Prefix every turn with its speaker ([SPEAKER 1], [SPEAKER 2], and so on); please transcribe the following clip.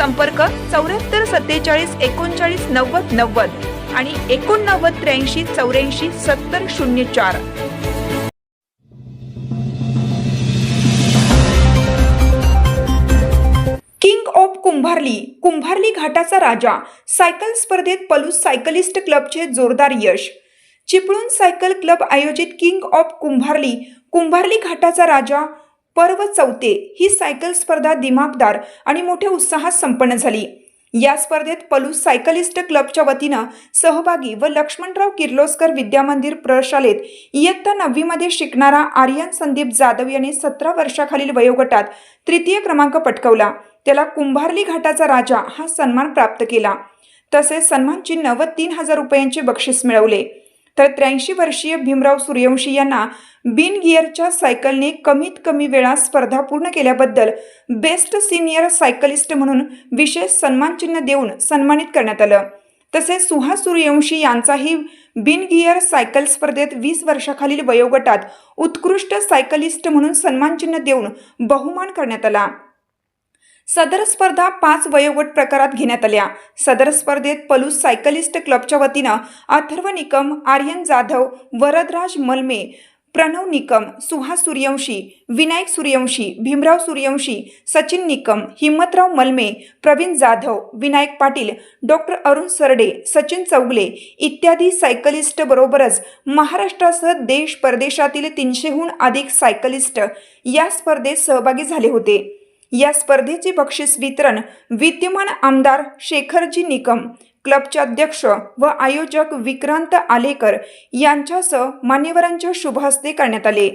[SPEAKER 1] संपर्क चौऱ्याहत्तर सत्तेचाळीस एकोणचाळीस नव्वद नव्वद आणि एकोणनव्वद त्र्याऐंशी चौऱ्याऐंशी सत्तर शून्य चार. किंग ऑफ कुंभारली कुंभारली घाटाचा राजा सायकल स्पर्धेत पलूस सायकलिस्ट क्लबचे जोरदार यश. चिपळूण सायकल क्लब आयोजित किंग ऑफ कुंभारली कुंभारली घाटाचा राजा पर्व चौथे ही सायकल स्पर्धा दिमागदार आणि मोठ्या उत्साहात संपन्न झाली. या स्पर्धेत पलूस सायकलिस्ट क्लबच्या वतीनं सहभागी व लक्ष्मणराव किर्लोस्कर विद्यामंदिर प्रशालेत इयत्ता नववीमध्ये शिकणारा आर्यन संदीप जाधव याने सतरा वर्षाखालील वयोगटात तृतीय क्रमांक पटकवला. त्याला कुंभारली घाटाचा राजा हा सन्मान प्राप्त केला. तसेच सन्मान चिन्ह व तीन हजार रुपयांचे बक्षीस मिळवले. तर त्र्याऐंशी वर्षीय भीमराव सूर्यवंशी यांना बिन गिअरच्या सायकलने कमीत कमी वेळा स्पर्धा पूर्ण केल्याबद्दल बेस्ट सिनियर सायकलिस्ट म्हणून विशेष सन्मानचिन्ह देऊन सन्मानित करण्यात आलं. तसेच सुहास सूर्यवंशी यांचाही बिन गिअर सायकल स्पर्धेत वीस वर्षाखालील वयोगटात उत्कृष्ट सायकलिस्ट म्हणून सन्मानचिन्ह देऊन बहुमान करण्यात आला. सदर स्पर्धा पाच वयोगट प्रकारात घेण्यात आल्या. सदर स्पर्धेत पलूस सायकलिस्ट क्लबच्या वतीनं अथर्व निकम आर्यन जाधव वरदराज मलमे प्रणव निकम सुहास सूर्यवंशी विनायक सूर्यवंशी भीमराव सूर्यवंशी सचिन निकम हिम्मतराव मलमे प्रवीण जाधव विनायक पाटील डॉक्टर अरुण सरडे सचिन चौगले इत्यादी सायकलिस्ट बरोबरच महाराष्ट्रासह देश परदेशातील तीनशेहून अधिक सायकलिस्ट या स्पर्धेत सहभागी झाले होते. या स्पर्धेचे बक्षीस वितरण विद्यमान आमदार शेखरजी निकम क्लबचे अध्यक्ष व आयोजक विक्रांत आलेकर यांच्यासह मान्यवरांच्या शुभहस्ते करण्यात आले.